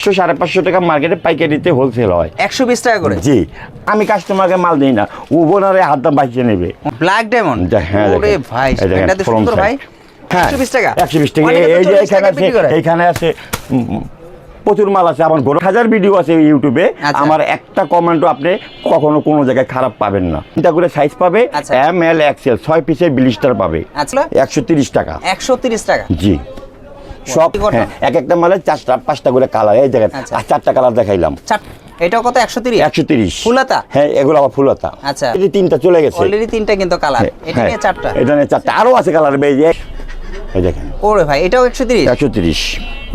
পাঁচশো সাড়ে পাঁচশো টাকা মার্কেটে পাইকারিতে হোলসেল হয়। একশো বিশ টাকা করে? জি। আমি কাস্টমারকে মাল দিই না। ও বোনারে হাত দাম বাঁচিয়ে নেবে। ব্ল্যাক ডায়মন্ড হ্যাঁ ওরে ভাই এটা তো সুন্দর ভাই। হ্যাঁ 120 টাকা? একশো বিশ টাকা। এই যে এখানে আছে। এইখানে আছে প্রচুর মাল আছে আমার ঘরে হাজার ভিডিও আছে ইউটিউবে আচ্ছা। আমার একটা কমেন্টও আপনি কখনো কোনো জায়গায় খারাপ পাবেন না। তিনটা করে সাইজ পাবে। এম এল এক্সেল ছয় পিসের বিলিস্টার পাবে। আচ্ছা। একশো তিরিশ টাকা। একশো তিরিশ টাকা। জি। সব হ্যাঁ এক একটা মালের চারটা পাঁচটা করে কালার এই দেখেন আচ্ছা। আর চারটা কালার দেখাইলাম। এটাও কত? একশো তিরিশ? একশো তিরিশ। ফুলতা? হ্যাঁ এগুলো আবার ফুলতা। আচ্ছা। এই তিনটা চলে গেছে। অলরেডি তিনটা কিন্তু কালার হ্যাঁ, এটা নিয়ে চারটা। এটা নিয়ে চারটা। আরও আছে কালার যে এই দেখেন। ওরে ভাই এটাও একশো তিরিশ? একশো তিরিশ।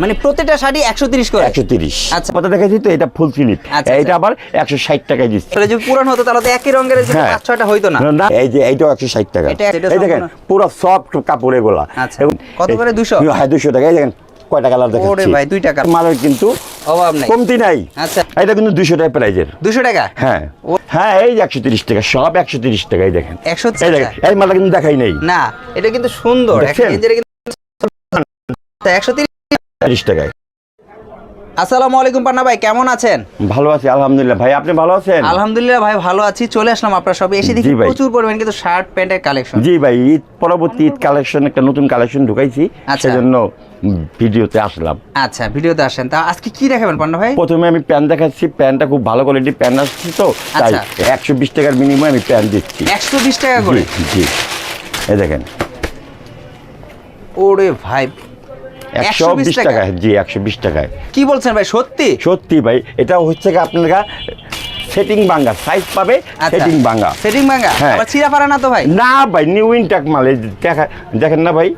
মানে প্রতিটা শাড়ি একশো তিরিশ করে? একশো তিরিশ। আচ্ছা। কথা দেখেছি তো এটা ফুল স্লিপ আচ্ছা, এটা আবার একশো ষাট টাকায় দিচ্ছে। তাহলে যদি পুরান হতো তাহলে তো একই রঙের যে হ্যাঁ। পাঁচ ছয়টা হইতো না। না, এই যে এইটাও একশো ষাট টাকা। এটা- এটা এই দেখেন পুরো সফট কাপড় এগুলা। আচ্ছা। কত করে? 200? হ্যাঁ দুশো টাকা। এই দেখেন কয়টা কালার দেখাচ্ছি। ওরে ভাই, দুইটা colour। মালের কিন্তু অভাব নাই। কমতি নাই। আচ্ছা। এটা কিন্তু টাকা প্রাইজের। দুশো টাকা? হ্যাঁ। হ্যাঁ এই যে একশো তিরিশ টাকা সব একশো তিরিশ টাকা এই দেখেন 130 এই দেখেন এই মালটা কিন্তু দেখাই নেই। না এটা কিন্তু সুন্দর। দেখছেন? একশো তিরিশ টাকায়। আসসালামু আলাইকুম পান্না ভাই কেমন আছেন? ভালো আছি আলহামদুলিল্লাহ। ভাই আপনি ভালো আছেন? আলহামদুলিল্লাহ ভাই ভালো আছি চলে আসলাম আপনার সবে এসে দেখি। প্রচুর পরিমাণ কিন্তু শার্ট প্যান্টের কালেকশন জি ভাই ঈদ পরবর্তী ঈদ কালেকশন একটা নতুন কালেকশন ঢুকাইছি। আচ্ছা। সেজন্য ভিডিওতে আসলাম। আচ্ছা ভিডিওতে আসেন। তা আজকে কি দেখাবেন পান্না ভাই? প্রথমে আমি প্যান দেখাচ্ছি প্যানটা খুব ভালো কোয়ালিটির প্যান আসছে তো তাই আচ্ছা। একশো বিশ টাকার বিনিময়ে আমি প্যান দিচ্ছি। একশো বিশ টাকা করে? জি জি। দেখেন। ওরে ভাই একশো বিশ জি একশো বিশ টাকায়। কি বলছেন ভাই সত্যি? সত্যি ভাই এটা হচ্ছে আপনারা সেটিং বাঙ্গা সাইজ পাবে সেটিং বাঙ্গা সেটিং হ্যাঁ। আবার ছিঁড়া পারে না তো ভাই? না ভাই নিউ ইনটাক মাল দেখা দেখেন না ভাই?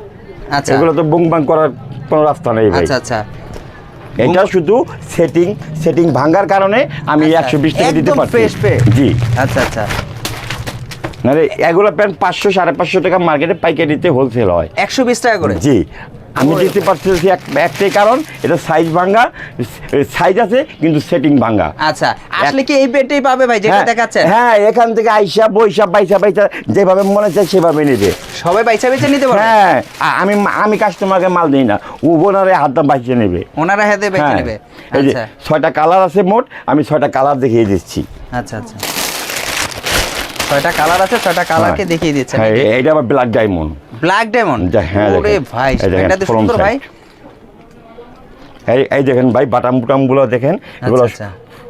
আচ্ছা। এগুলো তো বুং বাং করার কোনো রাস্তা নেই ভাই। আচ্ছা আচ্ছা। এটা শুধু সেটিং সেটিং ভাঙার কারণে আমি আচ্ছা, একশো বিশ টাকা দিতে পারছি। জি। আচ্ছা আচ্ছা। নাহলে এগুলো প্যান্ট পাঁচশো সাড়ে পাঁচশো টাকা মার্কেটে পাইকারিতে হোলসেল হয়। একশো বিশ টাকা করে? জি। আমি দিতে পারছি এক- একটাই কারণ এটা সাইজ ভাঙ্গা সাইজ আছে কিন্তু সেটিং ভাঙ্গা। আচ্ছা আসলে কি এই পেটেই পাবে ভাই যেটা হ্যাঁ, দেখাচ্ছেন? হ্যাঁ এখান থেকে আইসা বৈশা বাইসা বাইসা যেভাবে মনে চায় সেভাবে নেবে। সবাই বাইচা বেচে নিতে পারবে? হ্যাঁ আমি আমি কাস্টমারকে মাল দিই না ও বোনারে হাত দাম বাঁচিয়ে নেবে। ওনারা হাতে বেচে হ্যাঁ নেবে। এই যে আচ্ছা। ছয়টা কালার আছে মোট আমি ছয়টা কালার দেখিয়ে দিচ্ছি। আচ্ছা আচ্ছা। ছয়টা কালার আছে ছয়টা কালারকে হ্যাঁ। দেখিয়ে দিচ্ছেন হ্যাঁ এইটা আবার ব্ল্যাক ডায়মন্ড ব্ল্যাক ডায়মন্ড হ্যাঁ, ওরে দেখেন। ভাই দেখেন, এটা তো সুন্দর ভাই এই এই দেখেন ভাই বাটাম বুটামগুলো দেখেন এগুলো আচ্ছা।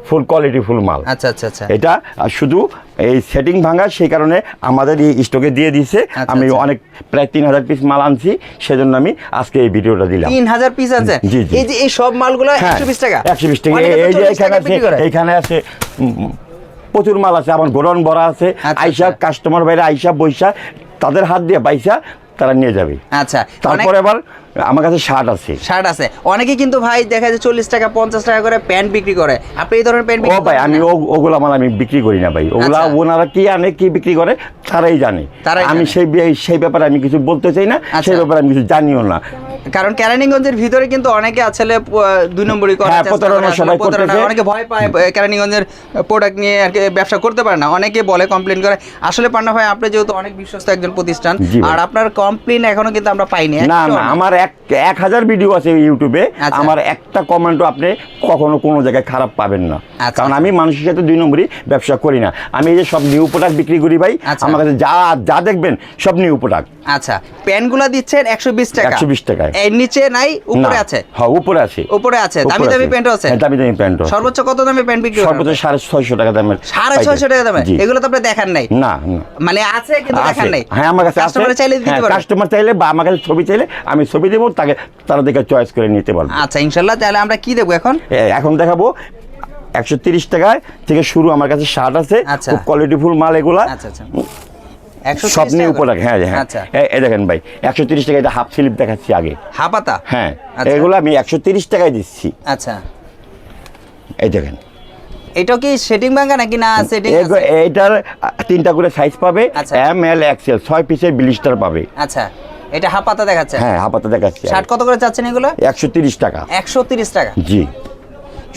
ফুল কোয়ালিটি ফুল মাল আচ্ছা আচ্ছা আচ্ছা এটা শুধু এই সেটিং ভাঙা সেই কারণে আমাদের এই স্টকে দিয়ে দিছে আচ্ছা, আমি আচ্ছা। অনেক প্রায় তিন হাজার পিস মাল আনছি সেজন্য আমি আজকে এই ভিডিওটা দিলাম তিন হাজার পিস আছে জি, জি। এই যে এই সব মালগুলো একশো বিশ টাকা একশো বিশ টাকা এই যে 40 এখানে আছে। এইখানে আছে প্রচুর মাল আছে আমার গোডাউন ভরা আছে আচ্ছা, আইসা আচ্ছা। কাস্টমার বাইরে আইসা বৈশা তাদের হাত দিয়ে বাইসা তারা নিয়ে যাবে আচ্ছা তারপরে আবার আমার কাছে শার্ট আছে। শার্ট আছে। অনেকে কিন্তু ভাই দেখা যায় চল্লিশ টাকা পঞ্চাশ টাকা করে প্যান্ট বিক্রি করে। আপনি এই ধরনের প্যান্ট ও ভাই আমি ওগুলা মাল আমি বিক্রি করি না ভাই। ওগুলা আচ্ছা। ওনারা কি আনে কি বিক্রি করে তারাই জানে। আমি সেই সেই ব্যাপারে আমি কিছু বলতে চাই না আচ্ছা। সেই ব্যাপারে আমি কিছু জানিও না। কারণ কেরানীগঞ্জের ভিতরে কিন্তু অনেকে আসলে দুই নম্বরই করে হ্যাঁ, প্রতারণা সবাই প্রতারণা, করতেছে। অনেকে ভয় পায় আহ, কেরানীগঞ্জের প্রোডাক্ট নিয়ে আর ব্যবসা করতে পারে না। অনেকে বলে কমপ্লেন করে। আসলে পান্না ভাই আপনি যেহেতু অনেক বিশ্বস্ত একজন প্রতিষ্ঠান আর আপনার কমপ্লেন এখনও কিন্তু আমরা পাইনি। না না। আমার এক এক হাজার ভিডিও আছে ইউটিউবে। আচ্ছা। আমার একটা কমেন্টও আপনি কখনো কোনো জায়গায় খারাপ পাবেন না। আচ্ছা, কারণ। আমি মানুষের সাথে দুই নম্বরই ব্যবসা করি না। আমি এই যে সব নিউ প্রোডাক্ট বিক্রি করি ভাই আচ্ছা। আমার কাছে যা যা দেখবেন সব নিউ প্রোডাক্ট আচ্ছা প্যান্টগুলো দিচ্ছেন একশো বিশ টাকা। 120 টাকায়। এর নিচে নাই উপরে আছে? হ্যাঁ উপরে আছে। উপরে আছে। দামি দামি প্যান্টও আছে? হ্যাঁ, দামি দামি প্যান্ট সর্বোচ্চ কত দামে প্যান্ট বিক্রি সর্বোচ্চ সাড়ে ছয়শো টাকা দামের সাড়ে ছয়শো টাকা দামে? জি। এগুলো তো আপনি দেখান নাই। না মানে আছে কিন্তু দেখান নাই। হ্যাঁ আমার কাছে আছে। কাস্টমার চাইলে দিতে হ্যাঁ, পারবে কাস্টমার চাইলে বা আমার কাছে ছবি চাইলে আমি ছবি দেবো তাকে তারা দেখে চয়েস করে নিতে পারবে। আচ্ছা ইনশাল্লাহ তাহলে আমরা কি দেবো এখন? এখন দেখাবো একশো তিরিশ টাকায় থেকে শুরু আমার কাছে শার্ট আছে আচ্ছা। খুব কোয়ালিটিফুল মাল এগুলা। আচ্ছা আচ্ছা। একশো সব নিয়ে উপরে হ্যাঁ হ্যাঁ। এই দেখেন ভাই একশো তিরিশ টাকা এটা হাফ স্লিপ দেখাচ্ছি আগে। হাপাতা হ্যাঁ। এগুলো আমি একশো তিরিশ টাকায় দিচ্ছি। আচ্ছা। এই দেখেন। এটাও কি সেটিং ভাঙা নাকি না সেটিং এইটার তিনটা করে সাইজ পাবে। এম এল এক্সেল ছয় পিসের বিলিস্টার পাবে। আচ্ছা। এটা হাপাতা দেখাচ্ছে? হ্যাঁ হাপাতা দেখাচ্ছে। শার্ট কত করে চাচ্ছেন এগুলো? একশো তিরিশ টাকা। একশো তিরিশ টাকা? জি।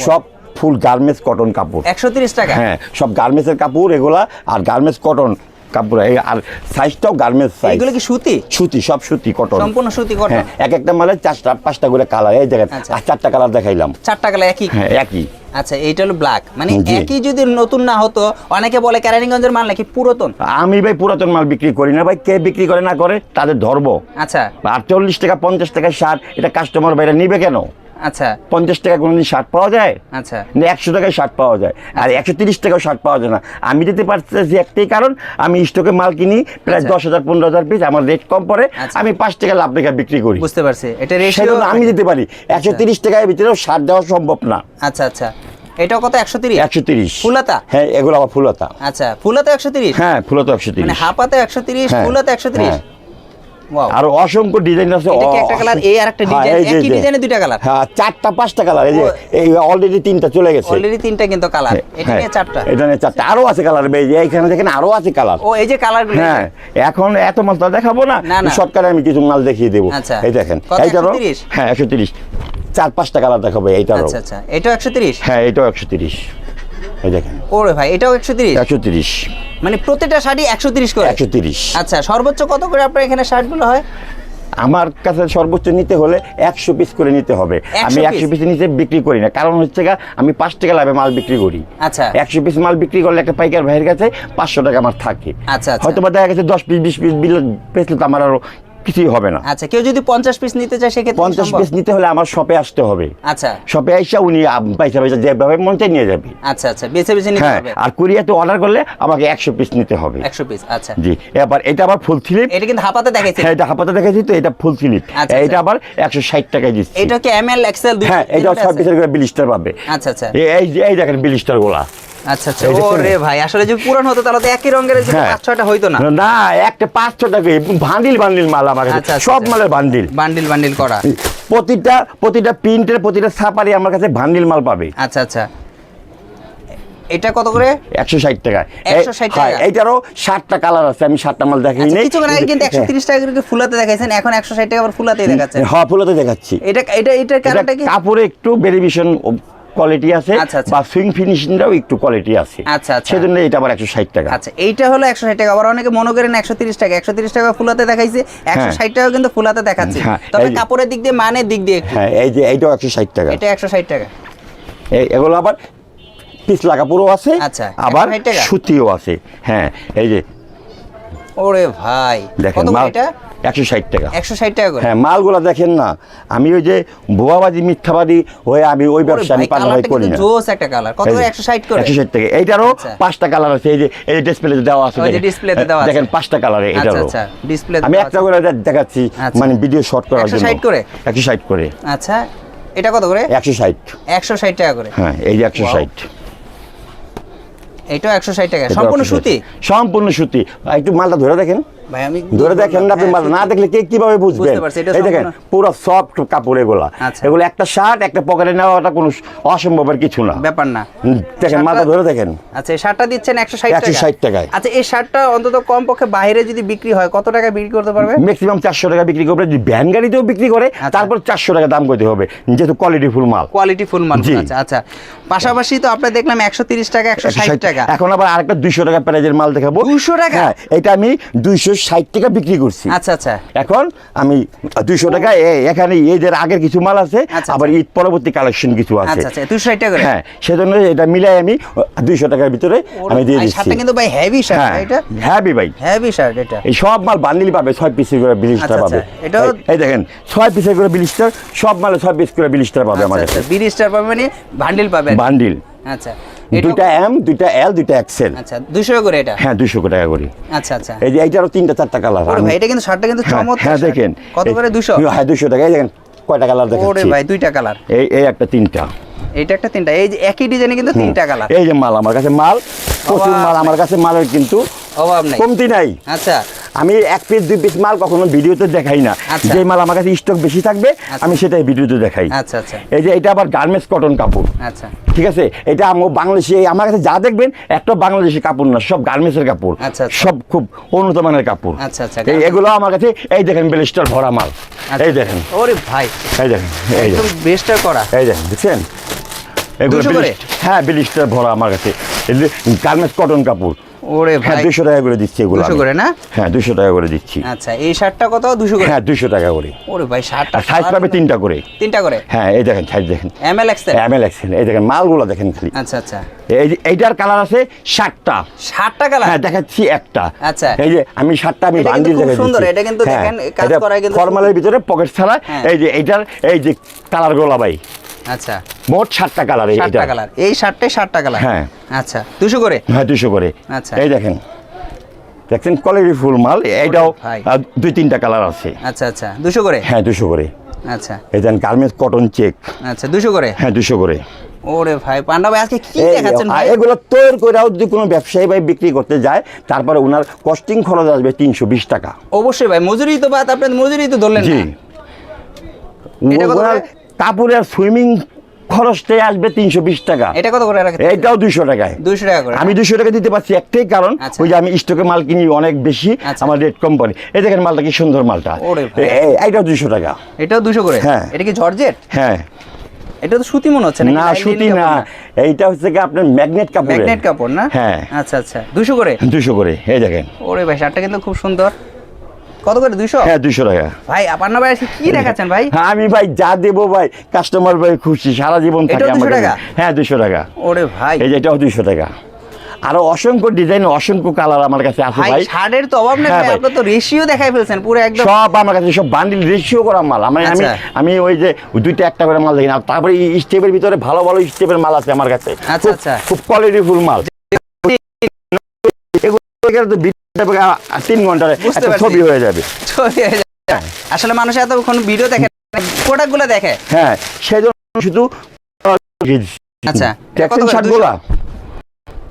সব ফুল গার্মেন্টস কটন কাপড়। একশো তিরিশ টাকা? হ্যাঁ সব গার্মেন্টসের কাপড় এগুলা আর গার্মেন্টস কটন। কাপড় আর সাইজটাও গার্মেন্টস সাইজ এগুলো কি সুতি? সুতি সব সুতি কটন সম্পূর্ণ সুতি কটন হ্যাঁ এক একটা মালে চারটা পাঁচটা করে কালার এই দেখেন আচ্ছা। আর চারটা কালার দেখাইলাম। চারটা কালার একই? হ্যাঁ একই। আচ্ছা এইটা হলো ব্ল্যাক মানে একই যদি নতুন না হতো অনেকে বলে কেরানীগঞ্জের মাল নাকি পুরাতন? আমি ভাই পুরাতন মাল বিক্রি করি না ভাই কে বিক্রি করে না করে তাদের ধরবো। আচ্ছা। আটচল্লিশ টাকা পঞ্চাশ টাকা ষাট এটা কাস্টমার বাইরে নিবে কেন? আচ্ছা। পঞ্চাশ টাকা কোনোদিন শার্ট পাওয়া যায়? আচ্ছা। না একশো টাকায় শার্ট পাওয়া যায়। আর একশো তিরিশ টাকাও শার্ট পাওয়া যায় না। আমি দিতে পারতেছি একটাই কারণ আমি স্টকে মাল কিনি প্রায় আচ্ছা। দশ হাজার পনেরো হাজার পিস আমার রেট কম পড়ে আচ্ছা। আমি পাঁচ টাকা লাভ রেখে বিক্রি করি। বুঝতে পারছি। এটা রেশিও আমি দিতে পারি। একশো তিরিশ টাকায় ভিতরেও শার্ট দেওয়া সম্ভব না। আচ্ছা আচ্ছা। এটাও কত? একশো তিরিশ? একশো তিরিশ। ফুলাতা? হ্যাঁ এগুলো আবার ফুলতা। আচ্ছা ফুলাতে একশো তিরিশ? হ্যাঁ ফুলতা একশো মানে তিরিশ হাফাতে একশো তিরিশ হ্যাঁ, ফুলাতে একশো তিরিশ? হ্যাঁ। আরও অসংখ্য ডিজাইন আছে এটা কি অ- একটা কালার এই আর একটা হ্যাঁ, ডিজাইন যে- একই ডিজাইনে দুইটা কালার হ্যাঁ চারটা পাঁচটা কালার এই যে এই অলরেডি তিনটা চলে গেছে। অলরেডি তিনটা কিন্তু কালার এটা হ্যাঁ, নিয়ে চারটা। এটা নিয়ে চারটা। আরও আছে কালার এইখানে দেখেন আরও আছে কালার ও এই যে কালারগুলো হ্যাঁ এখন এত মাল তো দেখাবো না। শর্টকাটে আমি কিছু মাল দেখিয়ে দেবো। আচ্ছা। এই দেখেন এইটারও হ্যাঁ একশো তিরিশ। চার পাঁচটা কালার দেখাবো এইটারও আচ্ছা আচ্ছা। এটাও একশো তিরিশ? হ্যাঁ এটাও একশো তিরিশ। এই দেখেন। ওরে ভাই এটাও একশো তিরিশ? একশো তিরিশ। মানে প্রতিটা শাড়ি একশো তিরিশ করে? একশো তিরিশ। আচ্ছা সর্বোচ্চ কত করে আপনার এখানে শার্টগুলো হয়? আমার কাছে সর্বোচ্চ নিতে হলে একশো পিস করে নিতে হবে। আমি একশো? পিস? নিচে বিক্রি করি না। কারণ হচ্ছে গা আমি পাঁচ টাকা লাভে মাল বিক্রি করি। আচ্ছা। একশো পিস মাল বিক্রি করলে একটা পাইকার ভাইয়ের কাছে পাঁচশো টাকা আমার থাকে। আচ্ছা, আচ্ছা। হয়তো বা দেখা গেছে দশ পিস বিশ পিস বিল পেছলে তো আমার আরও কিছুই হবে না। আচ্ছা কেউ যদি পঞ্চাশ পিস নিতে চায় সেক্ষেত্রে পঞ্চাশ পিস নিতে হলে আমার শপে আসতে হবে। আচ্ছা। শপে আইসা উনি পয়সা পয়সা যেভাবে মন চাই নিয়ে যাবে। আচ্ছা আচ্ছা বেছে বেছে নিতে হ্যাঁ হবে। আর কুরিয়াতে অর্ডার করলে আমাকে একশো পিস নিতে হবে। একশো পিস আচ্ছা। জি এবার এটা আবার ফুল স্লিপ এটা কিন্তু হাফাতে দেখাইছে। হ্যাঁ এটা হাপাতে দেখেছি তো এটা ফুল স্লিপ আচ্ছা, এটা আচ্ছা। আবার একশো ষাট টাকায় দিচ্ছি। এটা কি এম এল এক্সেল হ্যাঁ এটা পিসের করে বিলিস্টার পাবে। আচ্ছা আচ্ছা। এই- এই দেখেন বিলিস্টারগুলা। আচ্ছা আচ্ছা এই ও দেখছেন? রে ভাই আসলে যদি পুরান হতো তাহলে তো একই রঙের এই যে হ্যাঁ। পাঁচ ছয়টা হইতো না। না একটা পাঁচশো টাকা বান্ডিল বান্ডিল মাল আমার কাছে আচ্ছা, আচ্ছা, সব আচ্ছা। মালের বান্ডিল। বান্ডিল বান্ডিল করা। প্রতিটা প্রতিটা প্রিন্টের প্রতিটা ছাপারি আমার কাছে বান্ডিল মাল পাবে। আচ্ছা আচ্ছা। এটা কত করে? একশো ষাট টাকা। 160 টাকা। এইটারও ষাটটা কালার আছে আমি ষাটটা মাল দেখাই আচ্ছা কিছুক্ষণ আগে কিন্তু একশো তিরিশ টাকা করে ফুলাতে দেখাইছেন এখন একশো ষাট টাকা আবার ফুলাতে দেখাচ্ছেন। হ্যাঁ ফুলতে দেখাচ্ছি। এটা এটা এটার এটা কারণটা কি? কাপড়ে একটু ভেরিয়েশন কোয়ালিটি আছে আচ্ছা, আচ্ছা। বা সুইং ফিনিশিংটাও একটু কোয়ালিটি আছে। আচ্ছা, আচ্ছা। সেজন্য এটা আবার একশো ষাট টাকা। আচ্ছা এইটা হলো একশো ষাট টাকা। আবার অনেকে মনে করেন একশো তিরিশ টাকা। একশো তিরিশ টাকা ফুলাতে দেখাইছে একশো ষাট টাকা কিন্তু ফুলাতে দেখাচ্ছে। হ্যাঁ, তবে কাপড়ের দিক দিয়ে মানের দিক দিয়ে হ্যাঁ এই যে এইটাও একশো ষাট টাকা। এটা একশো ষাট টাকা। এই- এগুলো আবার পিছলা কাপড়ও আছে আচ্ছা, আবার 160 সুতিও আছে। হ্যাঁ এই যে। ওরে ভাই দেখেন এটা? একশো ষাট টাকা। একশো ষাট টাকা করে? হ্যাঁ মালগুলা দেখেন না। আমি ওই যে ভুয়াবাজি মিথ্যাবাদী হয়ে আমি ওই ব্যবসা আমি পানাহাই করি না। জোস একটা কালার। কত করে একশো ষাট করে? একশো ষাট টাকা। এইটারও আচ্ছা। পাঁচটা কালার আছে। এই যে এই ডিসপ্লে দেওয়া আছে। ডিসপ্লেতে দেওয়া আছে। দেখেন পাঁচটা কালারে আচ্ছা এটারও। আচ্ছা ডিসপ্লে আমি একটা করে দেখাচ্ছি আচ্ছা। মানে ভিডিও শর্ট করার জন্য। 160 করে? একশো ষাট করে। আচ্ছা এটা কত করে? একশো ষাট। একশো ষাট টাকা করে। হ্যাঁ এই যে একশো Wow. ষাট এটাও একশো ষাট টাকা। সম্পূর্ণ সুতি? সম্পূর্ণ সুতি। একটু মালটা ধরে দেখেন। ভাই আমি ধরে দেখেন না আপনি না দেখলে কে কীভাবে বুঝবেন? বুঝতে পারছি, এটা এই দেখেন পুরো সফট কাপড় এগুলা। এগুলো একটা শার্ট একটা পকেটে নেওয়াটা কোনো অসম্ভবের কিছু না। ব্যাপার না। দেখেন শার্টটা- ধরে দেখেন। আচ্ছা এই শার্টটা দিচ্ছেন একশো ষাট 160 টাকায়। আচ্ছা এই শার্টটা অন্তত কম পক্ষে বাইরে যদি বিক্রি হয় কত টাকা বিক্রি করতে পারবে? ম্যাক্সিমাম চারশো টাকা বিক্রি করবে। যদি ভ্যান গাড়িতেও বিক্রি করে আচ্ছা। তারপর চারশো টাকা দাম করতে হবে যেহেতু কোয়ালিটি ফুল মাল। কোয়ালিটি ফুল মাল। আচ্ছা আচ্ছা। পাশাপাশি তো আপনার দেখলাম একশো তিরিশ টাকা একশো ষাট 160 টাকা। এখন আবার আরেকটা দুইশো টাকা প্রাইজের মাল দেখাবো। 200 টাকা? হ্যাঁ এটা আমি দুইশো ষাট টাকা বিক্রি করছি। আচ্ছা আচ্ছা। এখন আমি দুইশো টাকা এখানে ঈদের আগের কিছু মাল আছে আচ্ছা, আবার ঈদ পরবর্তী কালেকশন কিছু আছে। আচ্ছা আচ্ছা দুশো ষাট টাকা হ্যাঁ সেজন্য এটা মিলাই আমি দুইশো টাকার ভিতরে আমি দিয়ে দিচ্ছি। কিন্তু ভাই হেভি শার্ট হ্যাঁ এটা হ্যাভি ভাই। হেভি শার্ট এটা। এই সব মাল বান্ডিল পাবে ছয় পিসের করে বিলিস্টার আচ্ছা, পাবে। আচ্ছা, এটাও- এই- দেখেন ছয় পিসের করে বিলিস্টার সব মালে ছয় পিস করে বিলিস্টার পাবে আচ্ছা বিড়ি স্টার পাবেন মানে বান্ডিল পাবেন বান্ডিল আচ্ছা। এটা দুইটা এম দুইটা এল দুইটা এক্সেল আচ্ছা দুশো করে এটা? হ্যাঁ দুইশো টাকা করে। আচ্ছা আচ্ছা। এই যে তিনটা চারটা কালার ভাই এটা কিন্তু শার্টটা কিন্তু হ্যাঁ চমৎকার হ্যাঁ দেখেন। কত করে? এই- দুশো হ্যাঁ দুশো টাকা এই দেখেন কয়টা কালার ওরে ভাই দুইটা কালার এই এই একটা তিনটা। এইটা একটা তিনটা। এই যে একই ডিজাইনে কিন্তু তিনটা কালার এই যে মাল আমার কাছে মাল প্রচুর মাল আমার কাছে মালের কিন্তু অভাব নাই। কমতি নাই। আচ্ছা। আমি এক পিস দুই পিস মাল কখনো ভিডিওতে দেখাই না। আচ্ছা। যে মাল আমার কাছে স্টক বেশি থাকবে আচ্ছা। আমি সেটাই ভিডিওতে দেখাই। আচ্ছা আচ্ছা। এই যে এটা আবার গার্মেন্টস কটন কাপড়। আচ্ছা। ঠিক আছে? এটা আমার বাংলাদেশে আমার কাছে যা দেখবেন একটা বাংলাদেশি কাপড় না সব গার্মেন্টসের কাপড়। সব খুব উন্নত মানের কাপড়। আচ্ছা, আচ্ছা, এগুলো আমার কাছে এই দেখেন বেলিস্টার ভরা মাল। এই দেখেন। ওরে ভাই। এই দেখেন এই দেখেন। বেস্টার করা। এই দেখেন দেখছেন? এগুলো 200 করে? বিলিশ- হ্যাঁ বিলিস্টার ভরা আমার কাছে। গার্মেন্টস কটন কাপড়। ওরে হ্যাঁ ভাই। দুশো টাকা করে দিচ্ছি এগুলো দুশো আমি। করে না? হ্যাঁ দুশো টাকা করে দিচ্ছি। আচ্ছা এই শার্টটা কত? দুশো করে? হ্যাঁ দুশো টাকা করে। ওরে ভাই শার্টটা সাইজ পাবে তিনটা করে। তিনটা করে? হ্যাঁ এই দেখেন সাইজ দেখেন। M L XL M L XL এই দেখেন মালগুলো দেখেন খালি। আচ্ছা আচ্ছা। এই এইটার কালার আছে ষাটটা ষাটটা কালার হ্যাঁ দেখাচ্ছি একটা। আচ্ছা। এই যে আমি সাতটা আমি বান্ডিল দেখে সুন্দর, এটা কিন্তু হ্যাঁ, দেখেন, কাজ করায় কিন্তু ফর্মালের ভিতরে পকেট ছাড়া হ্যাঁ। এই যে এইটার এই যে কালার গোলা ভাই। আচ্ছা। মোট সাতটা কালার ষাটটা এইটা কালার এই শার্টটাই ষাটটা কালার হ্যাঁ। আচ্ছা দুশো করে? হ্যাঁ দুশো করে। আচ্ছা। এই দেখেন। দেখছেন কোয়ালিটি ফুল মাল এইটাও দুই তিনটা কালার আছে। আচ্ছা আচ্ছা। দুশো করে? হ্যাঁ দুশো করে। আচ্ছা। এই দেন গার্মেন্টস কটন চেক আচ্ছা দুশো করে? হ্যাঁ দুশো করে। ওরে ভাই পান্ডা ভাই আজকে কি দেখাচ্ছেন ভাই? এগুলো তৈরি করেও যদি কোনো ব্যবসায়ী ভাই বিক্রি করতে যায় তারপরে ওনার কস্টিং খরচ আসবে তিনশো বিশ টাকা। অবশ্যই ভাই মজুরি তো বাদ আপনার মজুরি তো ধরলেন জি। কাপড়ের সুইমিং খরচটাই আসবে তিনশো বিশ টাকা। এটা কত করে রাখেন? এইটাও দুইশো টাকায়। দুইশো টাকা করে। আমি দুশো টাকা দিতে পারছি একটাই কারণ আচ্ছা। ওই যে আমি স্টকে মাল কিনি অনেক বেশি আচ্ছা। আমার রেট কম পড়ে এই দেখেন মালটা কি সুন্দর মালটা। ওরে ভাই। এ- এ- এইটাও দুইশো টাকা। এটাও দুশো করে? হ্যাঁ। এটা কি জর্জেট? হ্যাঁ। এটা তো সুতি মনে হচ্ছে না সুতি না। এইটা হচ্ছে কি আপনার ম্যাগনেট কাপড় ম্যাগনেট কাপড় না? হ্যাঁ। আচ্ছা আচ্ছা। দুশো করে? দুশো করে এই দেখেন। ওরে ভাই শার্টটা কিন্তু খুব সুন্দর। কত করে? দুশো হ্যাঁ দুশো টাকা। ভাই আপনার ভাই কি দেখাচ্ছেন ভাই? হ্যাঁ, আমি ভাই যা দেবো ভাই কাস্টমার ভাই খুশি সারা জীবন থাকে আমার টাকা? হ্যাঁ দুশো টাকা। ওরে ভাই। এই যে এটাও দুশো টাকা। আরও অসংখ্য ডিজাইন অসংখ্য কালার আমার কাছে আছে ভাই শার্টের তো অভাব নেই হ্যাঁ। আপনার তো রেশিও দেখাই ফেলছেন পুরো একদম। সব আমার কাছে সব বান্ডিল রেশিও করা মাল। আমি আমি আচ্ছা। আমি ওই যে দুইটা একটা করে মাল দেখি না। তারপরে স্টেপের ভিতরে ভালো ভালো স্টেপের মাল আছে আমার কাছে। আচ্ছা, খুব- আচ্ছা। খুব কোয়ালিটি ফুল মাল। এগুলো তো তিন ঘণ্টার বুঝতে একটা পারছি। ছবি হয়ে যাবে। যায়। আসলে মানুষ এতক্ষণ ভিডিও দেখে প্রোডাক্টগুলো দেখে। হ্যাঁ সেজন্য শুধু আচ্ছা, কত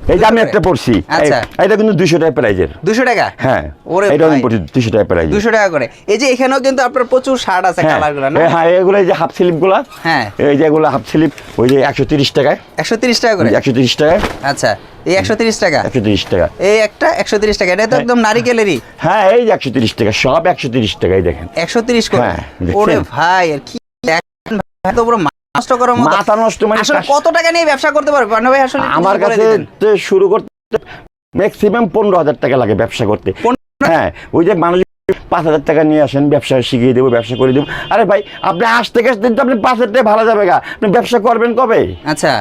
ট্যাক্সিন করে? শার্টগুলা এই যে আমি একটা পড়ছি। আচ্ছা। এটা কিন্তু দুশো টাকা প্রাইজের। দুশো টাকা? হ্যাঁ। ওরে এটা আমি পড়ছি দুশো টাকা প্রাইজের। দুশো টাকা করে। এই যে এখানেও কিন্তু আপনার প্রচুর শার্ট আছে হ্যাঁ। না? হ্যাঁ এগুলো এই যে হাফ স্লিপগুলা। হ্যাঁ। এই যে এগুলো হাফ স্লিপ ওই যে একশো তিরিশ টাকায়। একশো তিরিশ টাকা করে? একশো তিরিশ টাকায়। আচ্ছা। এই একশো তিরিশ টাকা? একশো তিরিশ টাকা। এই একটা একশো তিরিশ টাকা। এটা তো একদম নারিকেলেরই হ্যাঁ এই যে একশো তিরিশ টাকা সব একশো তিরিশ টাকাই দেখেন। একশো তিরিশ করে? হ্যাঁ, ওরে ভাই আর কি এত বড় নষ্ট করার মতো। মাথা নষ্ট মানে আসলে কত টাকা নিয়ে ব্যবসা করতে পারবে? পান্না ভাই আসলে আমার কাছে শুরু করতে ম্যাক্সিমাম পনেরো হাজার টাকা লাগে ব্যবসা করতে। হ্যাঁ ওই যে মানুষ পাঁচ হাজার টাকা নিয়ে আসেন ব্যবসা শিখিয়ে দেবো ব্যবসা করে দেবো। আরে ভাই আপনি আসতে আসতে তো আপনি পাঁচ হাজার টাকা ভালো যাবে গা। আপনি ব্যবসা করবেন কবে? আচ্ছা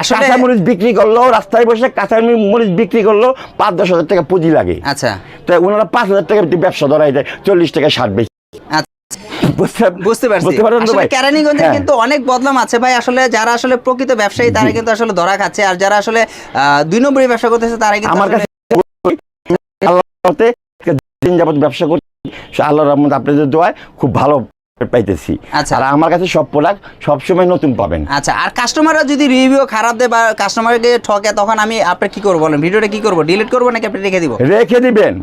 আসলে কাঁচা মরিচ বিক্রি করল রাস্তায় বসে কাঁচা মরিচ বিক্রি করল পাঁচ দশ হাজার টাকা পুঁজি লাগে। আচ্ছা। তাই ওনারা পাঁচ হাজার টাকা ব্যবসা ধরাই দেয় চল্লিশ টাকা ষাট বেশি বুঝতে পারছি। আসলে কেরানীগঞ্জে হ্যাঁ। কিন্তু অনেক বদনাম আছে ভাই। আসলে যারা আসলে প্রকৃত ব্যবসায়ী তারা কিন্তু আসলে ধরা খাচ্ছে। আর যারা আসলে দুই নম্বরই ব্যবসা করতেছে তারা কিন্তু আমার কাছে দিন যাবত ব্যবসা করছি। আল্লাহর রহমত আপনাদের দোয়ায় খুব ভালো পাইতেছি। আচ্ছা। আর আমার কাছে সব প্রোডাক্ট সবসময় নতুন পাবেন। আচ্ছা আর কাস্টমাররা যদি রিভিউ খারাপ দেয় বা কাস্টমারকে ঠকে তখন আমি আপনি কি করব বলেন? ভিডিওটা কি করব? ডিলিট করব নাকি আপনি রেখে দিব? রেখে দিবেন।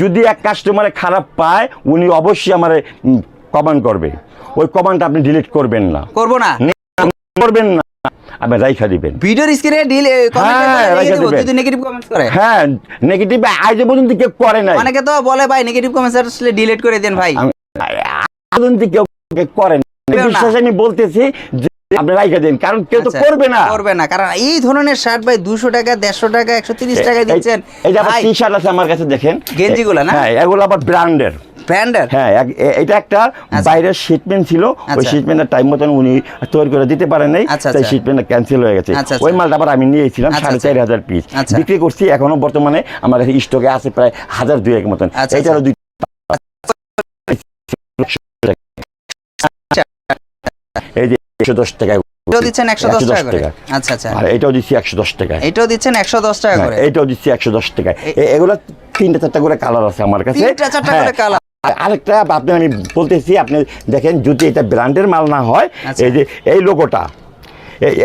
যদি এক কাস্টমারে খারাপ পায় উনি অবশ্যই আমার কমেন্ট করবে। ওই কমেন্ট আপনি ডিলিট করবেন না। করব না? করবেন না। আপনি রাইখা দিবেন। ভিডিওর স্ক্রিনে ডিল হ্যাঁ। যদি নেগেটিভ কমেন্টস করে। হ্যাঁ নেগেটিভ আজ পর্যন্ত কেউ করে নাই। অনেকে তো বলে ভাই নেগেটিভ কমেন্টস আসলে ডিলিট করে দেন ভাই। পর্যন্ত কেউ করেন না। বিশ্বাস আমি বলতেছি যে আপনি রাইখা দিন কারণ কেউ তো আচ্ছা, করবে না করবে না কারণ এই ধরনের শার্ট ভাই দুশো টাকা দেড়শো টাকা একশো তিরিশ টাকা এই- দিচ্ছেন এই যে টি শার্ট আছে আমার কাছে দেখেন গেঞ্জিগুলা না? হ্যাঁ এগুলো আবার ব্র্যান্ডের ব্র্যান্ডের হ্যাঁ এটা একটা আচ্ছা। বাইরের শিটমেন্ট ছিল ওই আচ্ছা। টাইম মতন উনি তৈরি করে দিতে পারেন নাই আচ্ছা, তাই আচ্ছা। ক্যান্সেল হয়ে গেছে আচ্ছা, ওই আচ্ছা। মালটা আবার আমি নিয়েছিলাম আচ্ছা, সাড়ে আচ্ছা। চার হাজার পিস আচ্ছা। বিক্রি করছি এখনও বর্তমানে আমার কাছে স্টকে আছে প্রায় হাজার দুয়েক মতন আচ্ছা, এটারও দুই এই যে একশো দশ টাকায় এটাও দিচ্ছেন একশো দশ 110 টাকা করে? আচ্ছা আচ্ছা। আর এটাও দিচ্ছি একশো দশ টাকায়। এটাও দিচ্ছেন একশো দশ টাকা হ্যাঁ, করে? এইটাও দিচ্ছি একশো দশ টাকায়। এগুলো তিনটা চারটা করে কালার আছে আমার কাছে। তিনটা চারটা হ্যাঁ, করে কালার আর আরেকটা আপনি আমি বলতেছি আপনি দেখেন যদি এটা ব্র্যান্ডের মাল না হয় আচ্ছা। এই যে এই লোগোটা এই-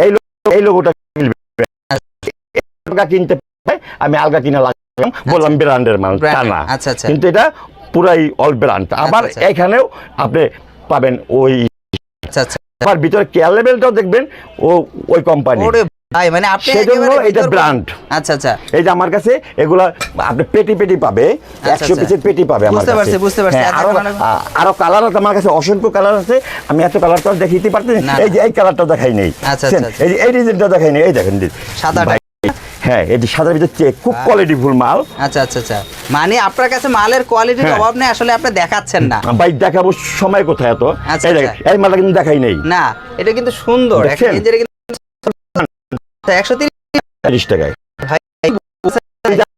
এই লোগোটা আলগা কিনতে আমি আলগা কিনা লাগলাম। বললাম ব্র্যান্ডের মাল তা না। আচ্ছা, আচ্ছা। কিন্তু এটা পুরাই অল ব্র্যান্ড আবার আচ্ছা। এখানেও আপনি পাবেন ওই আচ্ছা আচ্ছা আবার ভিতরে কেয়ার লেভেলটাও দেখবেন ও ওই কোম্পানি ভাই মানে আপনি সেজন্য এটা ভিতর- আচ্ছা আচ্ছা। এই যে আমার কাছে এগুলা আপনি পেটি পেটি পাবে একশো আচ্ছা। পিসের পেটি পাবে আমার বুঝতে পারছি, বুঝতে পারছি। হ্যাঁ, আরও মানে- আরও কালার আছে আমার কাছে অসংখ্য কালার আছে। আমি এত কালার তো দেখাইতে পারতেন না, এই যে এই কালারটা দেখাই নেই। আচ্ছা, এই যে এই ডিজাইনটা দেখাই নেই। এই দেখেন সাদাটা। হ্যাঁ এটি সাদার ভিতরে চেক খুব কোয়ালিটিফুল মাল। আচ্ছা আচ্ছা আচ্ছা। মানে আপনার কাছে মালের কোয়ালিটির হ্যাঁ। অভাব নেই আসলে আপনি দেখাচ্ছেন না। ভাই দেখাবো সময় কোথায় এত? আচ্ছা, এই দেখেন, আচ্ছা। এই মালটা কিন্তু দেখাই নেই। না এটা কিন্তু সুন্দর। একটা দেখছেন? গেঞ্জির কিন্তু একশো তিরিশ তিরিশ টাকায়। ভাই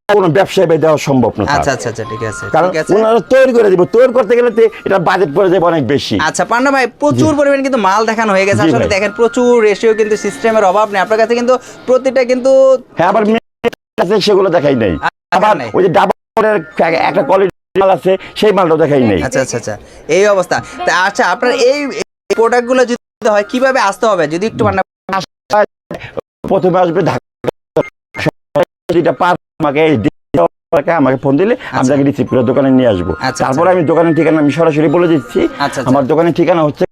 কোনো ব্যবসায় ভাই দেওয়া সম্ভব না আচ্ছা আচ্ছা আচ্ছা ঠিক আছে কারণ ওনারা তৈরি করে দিব। তৈরি করতে গেলে এটা বাজেট পড়ে যাবে অনেক বেশি। আচ্ছা পান্না ভাই প্রচুর পরিমাণ কিন্তু মাল দেখানো হয়ে গেছে। আসলে দেখেন প্রচুর রেশিও কিন্তু সিস্টেমের অভাব নেই। আপনার কাছে কিন্তু প্রতিটা কিন্তু হ্যাঁ আবার সেগুলো দেখাই নেই। আবার ওই যে ডাবলের একটা কোয়ালিটি মাল আছে সেই মালটাও দেখাই নেই। আচ্ছা আচ্ছা আচ্ছা এই অবস্থা। তা আচ্ছা আপনার এই প্রোডাক্টগুলো যদি হয় কীভাবে আসতে হবে? যদি একটু প্রথমে আসবে ঢাকা পার আমাকে এই আমাকে ফোন দিলে আমি আচ্ছা। তাকে রিসিভ করে দোকানে নিয়ে আসব আচ্ছা, তারপরে আচ্ছা। আমি দোকানের ঠিকানা আমি সরাসরি বলে দিচ্ছি। আমার দোকানের ঠিকানা হচ্ছে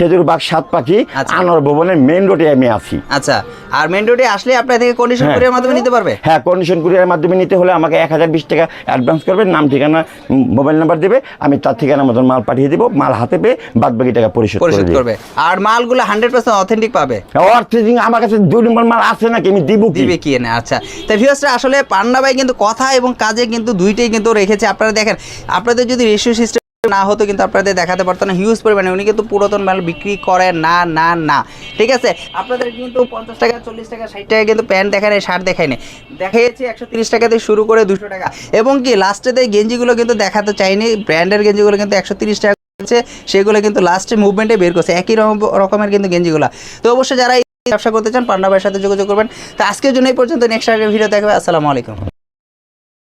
খেজুর বাগ সাত পাখি আচ্ছা। আনোয়ার ভবনের মেইন রোডে আমি আছি। আচ্ছা আর মেন রোডে আসলে আপনার থেকে কন্ডিশন হ্যাঁ। কুরিয়ার মাধ্যমে নিতে পারবে? হ্যাঁ কন্ডিশন কুরিয়ারের মাধ্যমে নিতে হলে আমাকে এক হাজার বিশ টাকা অ্যাডভান্স করবেন নাম ঠিকানা মোবাইল নাম্বার দেবে আমি তার ঠিকানা মতন মাল পাঠিয়ে দেবো মাল হাতে পেয়ে বাদ বাকি টাকা পরিশোধ পরিশোধ করবে। আর মালগুলো হান্ড্রেড পার্সেন্ট অথেন্টিক পাবে? অর্থে আমার কাছে দুই নম্বর মাল আছে নাকি আমি দিব কি? দিবে কি এনে? আচ্ছা। তাই ভিউয়ার্সরা আসলে পান্না ভাই কিন্তু কথা এবং কাজে কিন্তু দুইটাই কিন্তু রেখেছে। আপনারা দেখেন আপনাদের যদি রেশিও সিস্টেম না হতো কিন্তু আপনাদের দেখাতে পারতো না হিউজ পরিমাণে। উনি কিন্তু পুরাতন মাল বিক্রি করে, না না না। ঠিক আছে? আপনাদের কিন্তু পঞ্চাশ টাকা, চল্লিশ টাকা, ষাট টাকা কিন্তু প্যান্ট দেখায় নেই শার্ট দেখায় নেই দেখাইছে একশো তিরিশ টাকা থেকে শুরু করে দুশো টাকা। এবং কি লাস্টেতে গেঞ্জিগুলো কিন্তু দেখাতে চাইনি ব্র্যান্ডের গেঞ্জিগুলো কিন্তু একশো তিরিশ টাকা সেগুলো কিন্তু লাস্টে মুভমেন্টে বের করছে। একই রকম- রকমের কিন্তু গেঞ্জিগুলো। তো অবশ্যই যারা এই ব্যবসা করতে চান, পান্ডা ভাইয়ের সাথে যোগাযোগ করবেন। তো আজকের জন্য এই পর্যন্ত নেক্সট ভিডিও দেখবে আসসালামু আলাইকুম।